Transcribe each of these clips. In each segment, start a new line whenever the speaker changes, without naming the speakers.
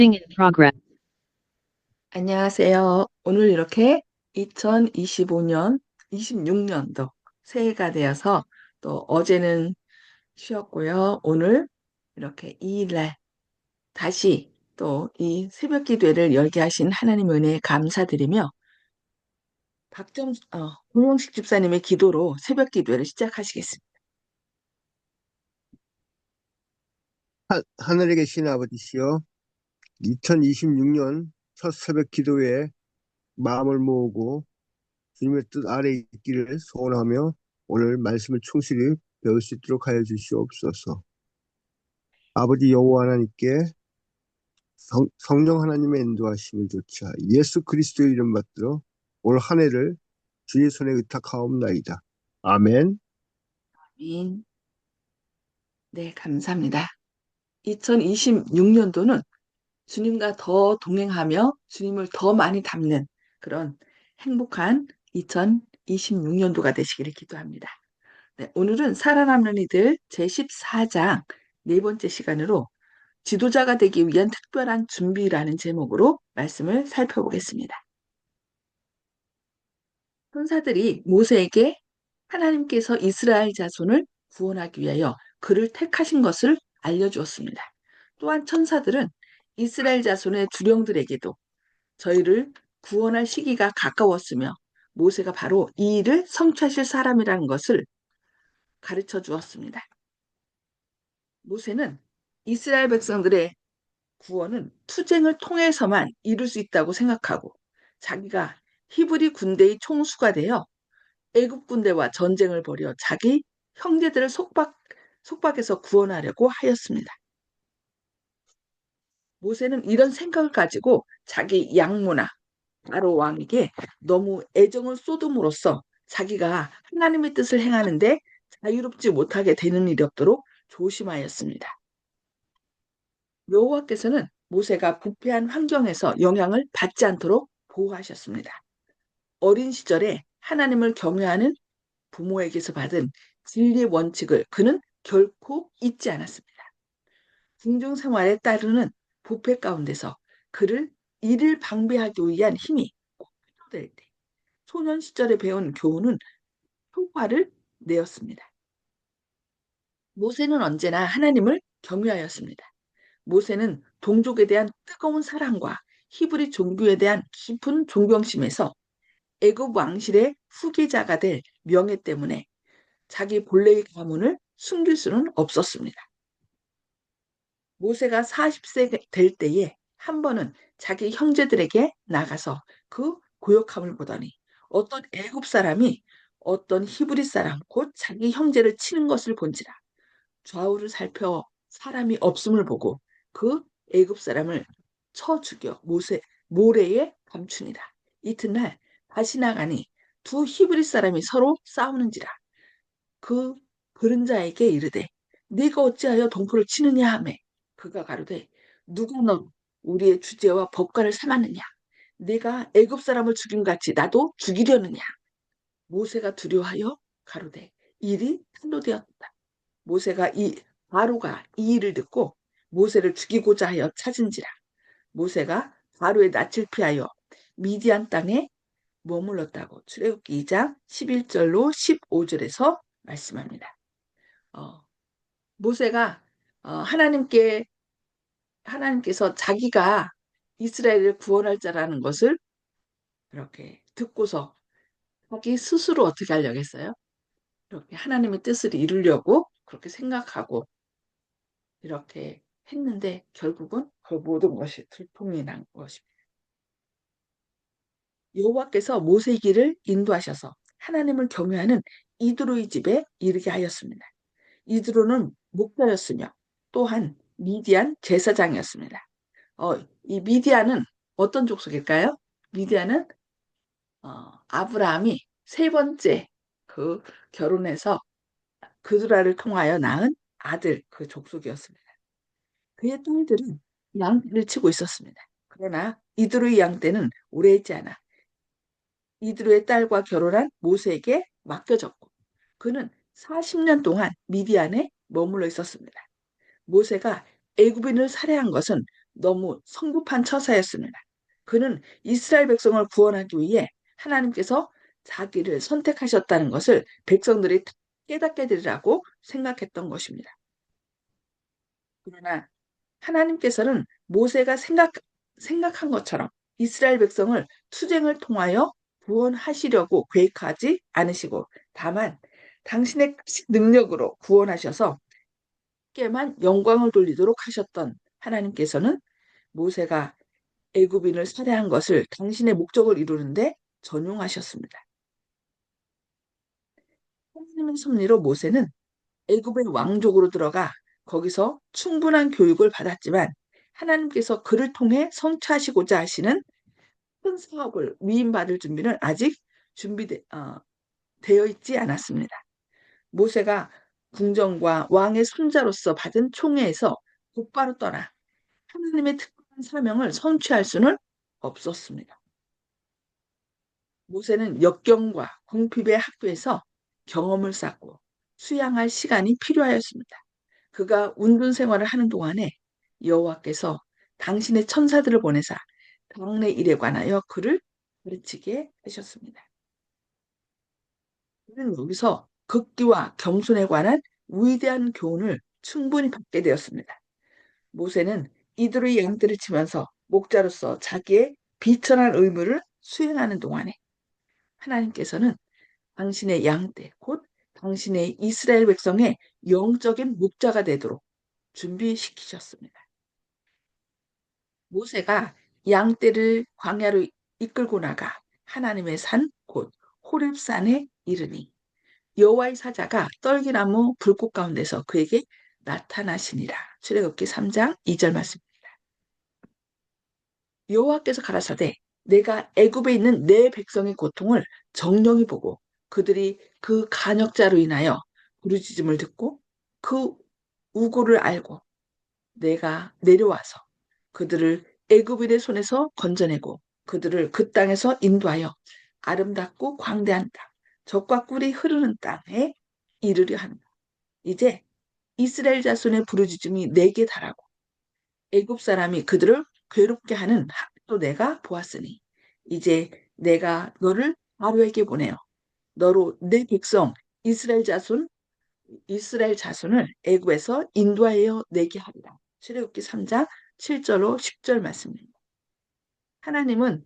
in progress.
안녕하세요. 오늘 이렇게 2025년, 26년도 새해가 되어서 또 어제는 쉬었고요. 오늘 이렇게 2일날 다시 또 이 새벽 기도회를 열게 하신 하나님 은혜에 감사드리며 박정, 어, 공용식 집사님의 기도로 새벽 기도회를 시작하시겠습니다.
하, 하늘에 계신 아버지시여, 2026년 첫 새벽 기도에 마음을 모으고 주님의 뜻 아래 있기를 소원하며 오늘 말씀을 충실히 배울 수 있도록 하여 주시옵소서. 아버지 여호와 하나님께 성, 성령 하나님의 인도하심을 조차 예수 그리스도의 이름 받들어 올 한 해를 주의 손에 의탁하옵나이다. 아멘.
아멘. 네, 감사합니다. 2026년도는 주님과 더 동행하며 주님을 더 많이 닮는 그런 행복한 2026년도가 되시기를 기도합니다. 네, 오늘은 살아남는 이들 제14장 네 번째 시간으로 지도자가 되기 위한 특별한 준비라는 제목으로 말씀을 살펴보겠습니다. 천사들이 모세에게 하나님께서 이스라엘 자손을 구원하기 위하여 그를 택하신 것을 알려주었습니다. 또한 천사들은 이스라엘 자손의 주령들에게도 저희를 구원할 시기가 가까웠으며 모세가 바로 이 일을 성취하실 사람이라는 것을 가르쳐 주었습니다. 모세는 이스라엘 백성들의 구원은 투쟁을 통해서만 이룰 수 있다고 생각하고 자기가 히브리 군대의 총수가 되어 애굽 군대와 전쟁을 벌여 자기 형제들을 속박, 속박에서 구원하려고 하였습니다. 모세는 이런 생각을 가지고 자기 양모나 바로 왕에게 너무 애정을 쏟음으로써 자기가 하나님의 뜻을 행하는데 자유롭지 못하게 되는 일이 없도록 조심하였습니다. 여호와께서는 모세가 부패한 환경에서 영향을 받지 않도록 보호하셨습니다. 어린 시절에 하나님을 경외하는 부모에게서 받은 진리의 원칙을 그는 결코 잊지 않았습니다. 궁중 생활에 따르는 부패 가운데서 그를 이를 방비하기 위한 힘이 꼭 필요될 때 소년 시절에 배운 교훈은 효과를 내었습니다. 모세는 언제나 하나님을 경외하였습니다. 모세는 동족에 대한 뜨거운 사랑과 히브리 종교에 대한 깊은 존경심에서 애굽 왕실의 후계자가 될 명예 때문에 자기 본래의 가문을 숨길 수는 없었습니다. 모세가 40세 될 때에 한 번은 자기 형제들에게 나가서 그 고역함을 보더니 어떤 애굽 사람이 어떤 히브리 사람 곧 자기 형제를 치는 것을 본지라 좌우를 살펴 사람이 없음을 보고 그 애굽 사람을 쳐 죽여 모세 모래에 감추니라. 이튿날 다시 나가니 두 히브리 사람이 서로 싸우는지라 그 그른자에게 이르되 네가 어찌하여 동포를 치느냐 하매 그가 가로되 누가 너 우리의 주제와 법관을 삼았느냐? 내가 애굽 사람을 죽인 같이 나도 죽이려느냐? 모세가 두려워하여 가로되 일이 탄로되었다. 모세가 이 바로가 이 일을 듣고 모세를 죽이고자 하여 찾은지라. 모세가 바로의 낯을 피하여 미디안 땅에 머물렀다고 출애굽기 2장 11절로 15절에서 말씀합니다. 어, 모세가 어, 하나님께 하나님께서 자기가 이스라엘을 구원할 자라는 것을 이렇게 듣고서 자기 스스로 어떻게 하려겠어요? 이렇게 하나님의 뜻을 이루려고 그렇게 생각하고 이렇게 했는데 결국은 그 모든 것이 들통이 난 것입니다. 여호와께서 모세의 길을 인도하셔서 하나님을 경외하는 이드로의 집에 이르게 하였습니다. 이드로는 목자였으며 또한 미디안 제사장이었습니다. 어, 이 미디안은 어떤 족속일까요? 미디안은 어, 아브라함이 세 번째 그 결혼해서 그드라를 통하여 낳은 아들 그 족속이었습니다. 그의 딸들은 양떼를 치고 있었습니다. 그러나 이드로의 양떼는 오래 있지 않아 이드로의 딸과 결혼한 모세에게 맡겨졌고 그는 40년 동안 미디안에 머물러 있었습니다. 모세가 애굽인을 살해한 것은 너무 성급한 처사였습니다. 그는 이스라엘 백성을 구원하기 위해 하나님께서 자기를 선택하셨다는 것을 백성들이 깨닫게 되리라고 생각했던 것입니다. 그러나 하나님께서는 모세가 생각, 생각한 것처럼 이스라엘 백성을 투쟁을 통하여 구원하시려고 계획하지 않으시고 다만 당신의 능력으로 구원하셔서 깨만 영광을 돌리도록 하셨던 하나님께서는 모세가 애굽인을 살해한 것을 당신의 목적을 이루는데 전용하셨습니다. 하나님의 섭리로 모세는 애굽의 왕족으로 들어가 거기서 충분한 교육을 받았지만 하나님께서 그를 통해 성취하시고자 하시는 큰 사업을 위임받을 준비는 아직 준비되어 어, 있지 않았습니다. 모세가 궁정과 왕의 손자로서 받은 총회에서 곧바로 떠나 하나님의 특별한 사명을 성취할 수는 없었습니다. 모세는 역경과 궁핍의 학교에서 경험을 쌓고 수양할 시간이 필요하였습니다. 그가 운둔 생활을 하는 동안에 여호와께서 당신의 천사들을 보내사 당내 일에 관하여 그를 가르치게 하셨습니다. 그는 여기서 극기와 겸손에 관한 위대한 교훈을 충분히 받게 되었습니다. 모세는 이들의 양떼를 치면서 목자로서 자기의 비천한 의무를 수행하는 동안에 하나님께서는 당신의 양떼, 곧 당신의 이스라엘 백성의 영적인 목자가 되도록 준비시키셨습니다. 모세가 양떼를 광야로 이끌고 나가 하나님의 산, 곧 호렙산에 이르니 여호와의 사자가 떨기나무 불꽃 가운데서 그에게 나타나시니라. 출애굽기 3장 2절 말씀입니다. 여호와께서 가라사대 내가 애굽에 있는 내 백성의 고통을 정령히 보고 그들이 그 간역자로 인하여 부르짖음을 듣고 그 우고를 알고 내가 내려와서 그들을 애굽인의 손에서 건져내고 그들을 그 땅에서 인도하여 아름답고 광대한 땅, 적과 꿀이 흐르는 땅에 이르려 한다. 이제 이스라엘 자손의 부르짖음이 내게 달하고 애굽 사람이 그들을 괴롭게 하는 학도 내가 보았으니 이제 내가 너를 바로에게 보내어 너로 내 백성 이스라엘 자손 이스라엘 자손을 애굽에서 인도하여 내게 하리라. 출애굽기 3장 7절로 10절 말씀입니다. 하나님은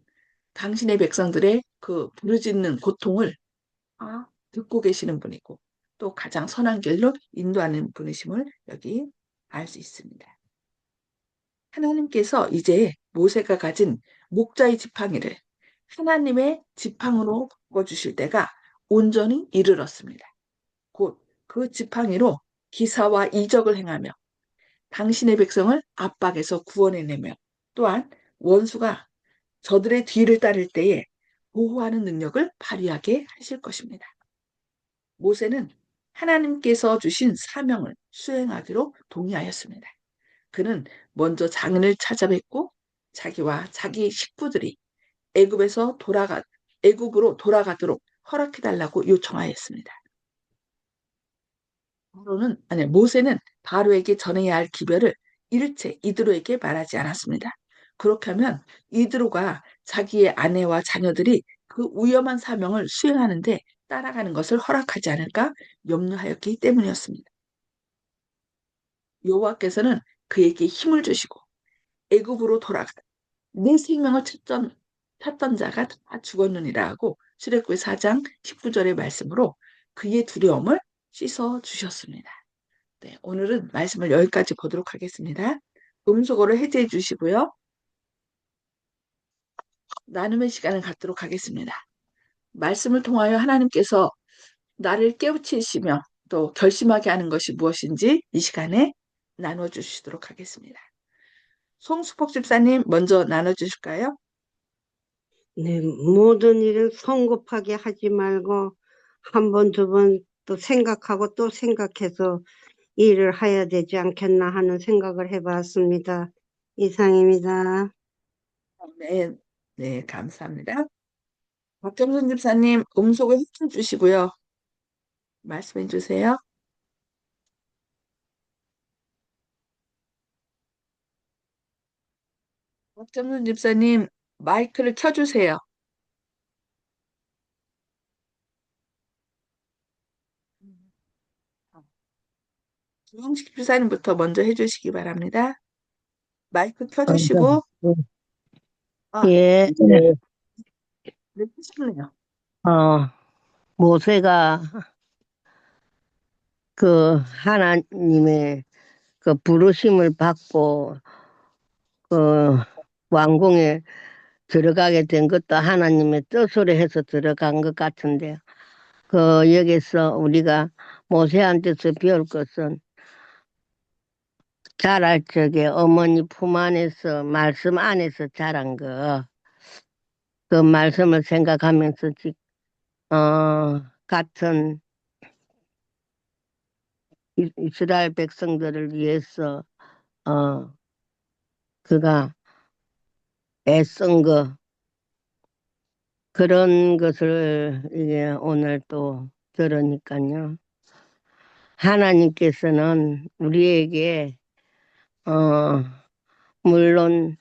당신의 백성들의 그 부르짖는 고통을 아, 듣고 계시는 분이고 또 가장 선한 길로 인도하는 분이심을 여기 알 수 있습니다. 하나님께서 이제 모세가 가진 목자의 지팡이를 하나님의 지팡으로 바꿔주실 때가 온전히 이르렀습니다. 곧 그 지팡이로 기사와 이적을 행하며 당신의 백성을 압박에서 구원해내며 또한 원수가 저들의 뒤를 따를 때에 보호하는 능력을 발휘하게 하실 것입니다. 모세는 하나님께서 주신 사명을 수행하기로 동의하였습니다. 그는 먼저 장인을 찾아뵙고 자기와 자기 식구들이 애굽에서 돌아가 애굽으로 돌아가도록 허락해 달라고 요청하였습니다. 바로는 아니 모세는 바로에게 전해야 할 기별을 일체 이드로에게 말하지 않았습니다. 그렇게 하면 이드로가 자기의 아내와 자녀들이 그 위험한 사명을 수행하는데 따라가는 것을 허락하지 않을까 염려하였기 때문이었습니다. 여호와께서는 그에게 힘을 주시고 애굽으로 돌아가 내 생명을 찾던, 찾던 자가 다 죽었느니라 하고 출애굽기 4장 19절의 말씀으로 그의 두려움을 씻어 주셨습니다. 네, 오늘은 말씀을 여기까지 보도록 하겠습니다. 음속어를 해제해 주시고요. 나눔의 시간을 갖도록 하겠습니다. 말씀을 통하여 하나님께서 나를 깨우치시며 또 결심하게 하는 것이 무엇인지 이 시간에 나눠 주시도록 하겠습니다. 송수폭 집사님 먼저 나눠 주실까요?
네, 모든 일을 성급하게 하지 말고 한 번, 두 번 또 생각하고 또 생각해서 일을 해야 되지 않겠나 하는 생각을 해봤습니다. 이상입니다.
네, 네, 감사합니다. 박정선 집사님 음속을 해줘 주시고요. 말씀해 주세요. 박정순 집사님, 마이크를 켜주세요. 조영식 집사님부터 먼저 해주시기 바랍니다. 마이크 켜주시고, 아,
예,
네, 켜셨네요.
어, 모세가 그 하나님의 그 부르심을 받고 그 왕궁에 들어가게 된 것도 하나님의 뜻으로 해서 들어간 것 같은데요. 그 여기서 우리가 모세한테서 배울 것은 자랄 적에 어머니 품 안에서 말씀 안에서 자란 거. 그 말씀을 생각하면서 지- 어, 같은 이- 이스라엘 백성들을 위해서 어, 그가 애쓴 거 그런 것을 이게 오늘 또 들으니까요. 하나님께서는 우리에게 어, 물론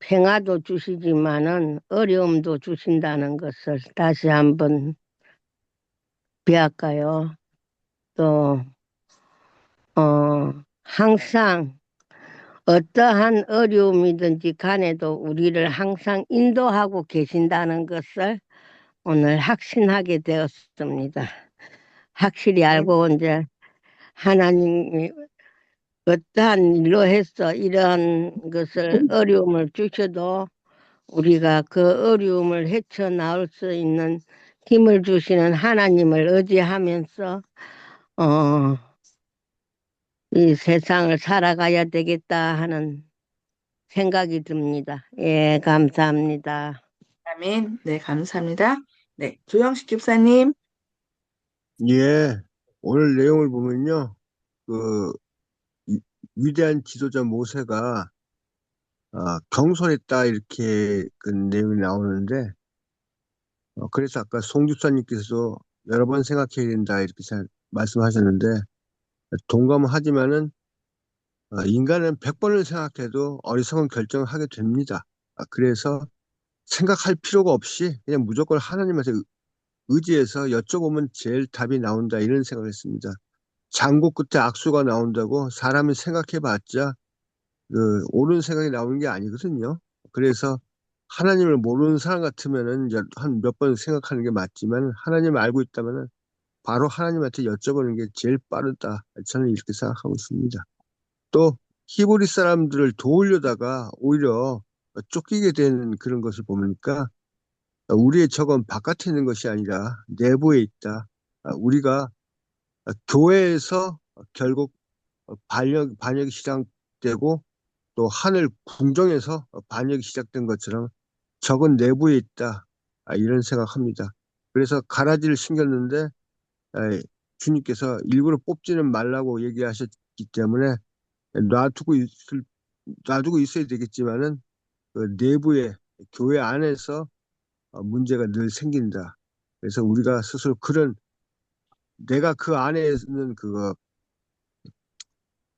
평화도 주시지만은 어려움도 주신다는 것을 다시 한번 배울까요? 또, 어, 항상 어떠한 어려움이든지 간에도 우리를 항상 인도하고 계신다는 것을 오늘 확신하게 되었습니다. 확실히 알고 이제 하나님이 어떠한 일로 해서 이러한 것을 어려움을 주셔도 우리가 그 어려움을 헤쳐나올 수 있는 힘을 주시는 하나님을 의지하면서 어, 이 세상을 살아가야 되겠다 하는 생각이 듭니다. 예, 감사합니다.
아멘. 네, 감사합니다. 네, 조영식 집사님.
예, 오늘 내용을 보면요, 그 위- 위대한 지도자 모세가 아, 경솔했다 이렇게 그 내용이 나오는데, 어, 그래서 아까 송 집사님께서도 여러 번 생각해야 된다 이렇게 생- 말씀하셨는데 동감하지만은 어, 인간은 100번을 생각해도 어리석은 결정을 하게 됩니다. 아, 그래서 생각할 필요가 없이 그냥 무조건 하나님한테 의- 의지해서 여쭤보면 제일 답이 나온다 이런 생각을 했습니다. 장고 끝에 악수가 나온다고 사람이 생각해봤자 그 옳은 생각이 나오는 게 아니거든요. 그래서 하나님을 모르는 사람 같으면은 한 몇 번 생각하는 게 맞지만 하나님을 알고 있다면은 바로 하나님한테 여쭤보는 게 제일 빠르다. 저는 이렇게 생각하고 있습니다. 또 히브리 사람들을 도우려다가 오히려 쫓기게 되는 그런 것을 보니까 우리의 적은 바깥에 있는 것이 아니라 내부에 있다. 우리가 교회에서 결국 반역, 반역이 시작되고 또 하늘 궁정에서 반역이 시작된 것처럼 적은 내부에 있다. 아, 이런 생각합니다. 그래서 가라지를 신겼는데 에, 주님께서 일부러 뽑지는 말라고 얘기하셨기 때문에 놔두고 있을 놔두고 있어야 되겠지만은 그 내부에 교회 안에서 어, 문제가 늘 생긴다. 그래서 우리가 스스로 그런 내가 그 안에 있는 그거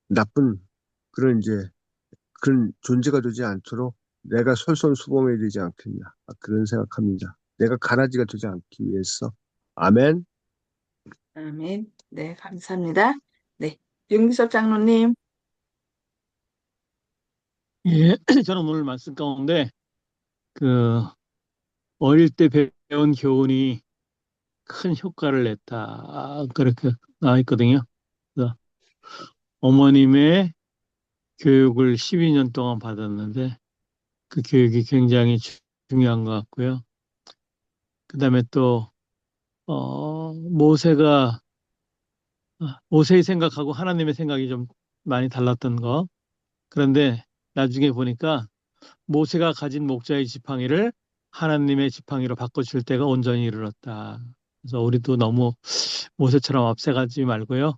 나쁜 그런 이제 그런 존재가 되지 않도록 내가 솔선수범해야 되지 않겠냐 아, 그런 생각합니다. 내가 가라지가 되지 않기 위해서 아멘.
아멘. 네, 감사합니다. 네, 윤기섭 장로님.
예, 저는 오늘 말씀 가운데 그 어릴 때 배운 교훈이 큰 효과를 냈다 그렇게 나와 있거든요. 어머님의 교육을 12년 동안 받았는데 그 교육이 굉장히 주- 중요한 것 같고요. 그 다음에 또 어, 모세가 아, 모세의 생각하고 하나님의 생각이 좀 많이 달랐던 거. 그런데 나중에 보니까 모세가 가진 목자의 지팡이를 하나님의 지팡이로 바꿔줄 때가 온전히 이르렀다. 그래서 우리도 너무 모세처럼 앞세가지 말고요.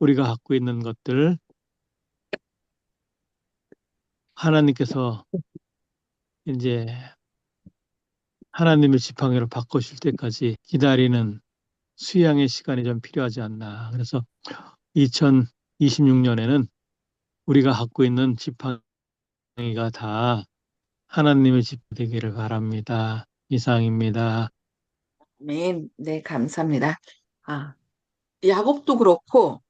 우리가 갖고 있는 것들 하나님께서 이제 하나님의 지팡이로 바꾸실 때까지 기다리는 수양의 시간이 좀 필요하지 않나. 그래서 2026년에는 우리가 갖고 있는 지팡이 백성이가 다 하나님의 집 되기를 바랍니다. 이상입니다.
아멘. 네, 감사합니다. 아, 야곱도 그렇고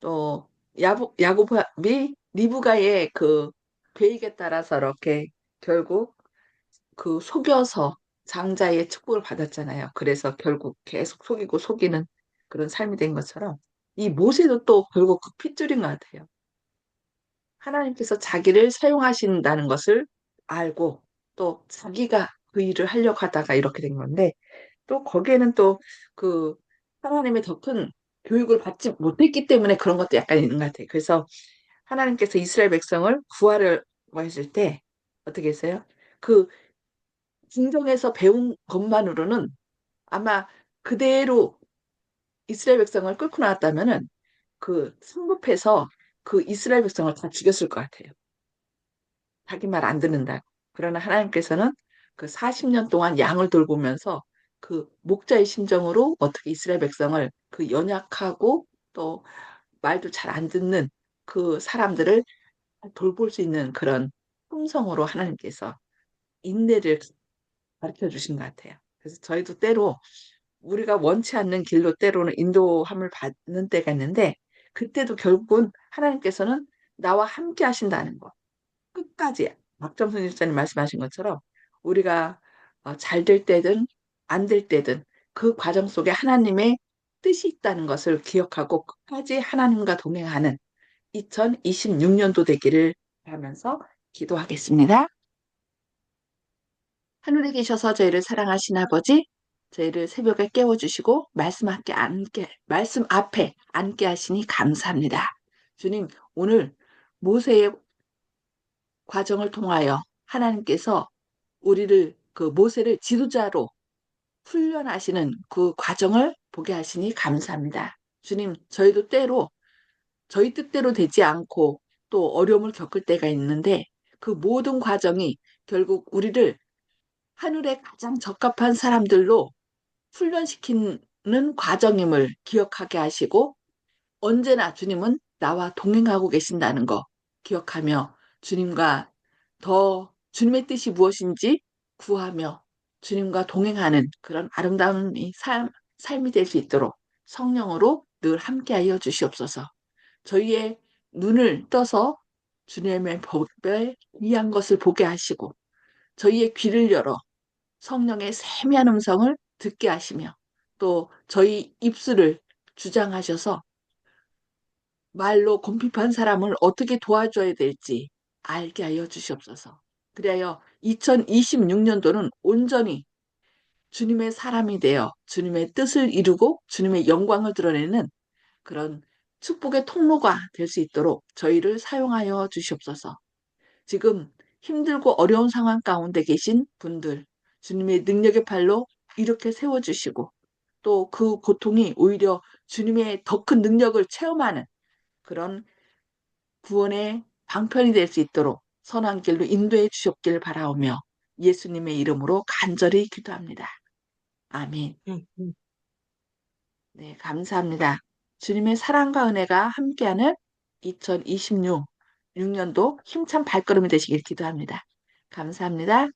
또 야곱 야곱이 리브가의 그 계획에 따라서 이렇게 결국 그 속여서 장자의 축복을 받았잖아요. 그래서 결국 계속 속이고 속이는 그런 삶이 된 것처럼 이 모세도 또 결국 그 핏줄인 것 같아요. 하나님께서 자기를 사용하신다는 것을 알고 또 자기가 그 일을 하려고 하다가 이렇게 된 건데 또 거기에는 또 그 하나님의 더 큰 교육을 받지 못했기 때문에 그런 것도 약간 있는 것 같아요. 그래서 하나님께서 이스라엘 백성을 구하려고 했을 때 어떻게 했어요? 그 궁정에서 배운 것만으로는 아마 그대로 이스라엘 백성을 끌고 나왔다면은 그 성급해서 그 이스라엘 백성을 다 죽였을 것 같아요. 자기 말 안 듣는다. 그러나 하나님께서는 그 40년 동안 양을 돌보면서 그 목자의 심정으로 어떻게 이스라엘 백성을 그 연약하고 또 말도 잘 안 듣는 그 사람들을 돌볼 수 있는 그런 품성으로 하나님께서 인내를 가르쳐 주신 것 같아요. 그래서 저희도 때로 우리가 원치 않는 길로 때로는 인도함을 받는 때가 있는데 그때도 결국은 하나님께서는 나와 함께 하신다는 거. 끝까지 박정선 집사님 말씀하신 것처럼 우리가 어, 잘될 때든 안 될 때든 그 과정 속에 하나님의 뜻이 있다는 것을 기억하고 끝까지 하나님과 동행하는 2026년도 되기를 바라면서 기도하겠습니다. 하늘에 계셔서 저희를 사랑하신 아버지, 저희를 새벽에 깨워주시고 말씀 앞에 앉게, 말씀 앞에 앉게 하시니 감사합니다. 주님, 오늘 모세의 과정을 통하여 하나님께서 우리를 그 모세를 지도자로 훈련하시는 그 과정을 보게 하시니 감사합니다. 주님, 저희도 때로 저희 뜻대로 되지 않고 또 어려움을 겪을 때가 있는데 그 모든 과정이 결국 우리를 하늘에 가장 적합한 사람들로 훈련시키는 과정임을 기억하게 하시고 언제나 주님은 나와 동행하고 계신다는 거 기억하며 주님과 더 주님의 뜻이 무엇인지 구하며 주님과 동행하는 그런 아름다운 이 삶, 삶이 될 수 있도록 성령으로 늘 함께하여 주시옵소서. 저희의 눈을 떠서 주님의 법에 위한 것을 보게 하시고 저희의 귀를 열어 성령의 세미한 음성을 듣게 하시며 또 저희 입술을 주장하셔서 말로 곰핍한 사람을 어떻게 도와줘야 될지 알게 하여 주시옵소서. 그리하여 2026년도는 온전히 주님의 사람이 되어 주님의 뜻을 이루고 주님의 영광을 드러내는 그런 축복의 통로가 될 수 있도록 저희를 사용하여 주시옵소서. 지금 힘들고 어려운 상황 가운데 계신 분들, 주님의 능력의 팔로 이렇게 세워주시고 또 그 고통이 오히려 주님의 더 큰 능력을 체험하는 그런 구원의 방편이 될 수 있도록 선한 길로 인도해 주셨길 바라오며 예수님의 이름으로 간절히 기도합니다. 아멘.
응, 응.
네, 감사합니다. 주님의 사랑과 은혜가 함께하는 2026 6년도 힘찬 발걸음이 되시길 기도합니다. 감사합니다.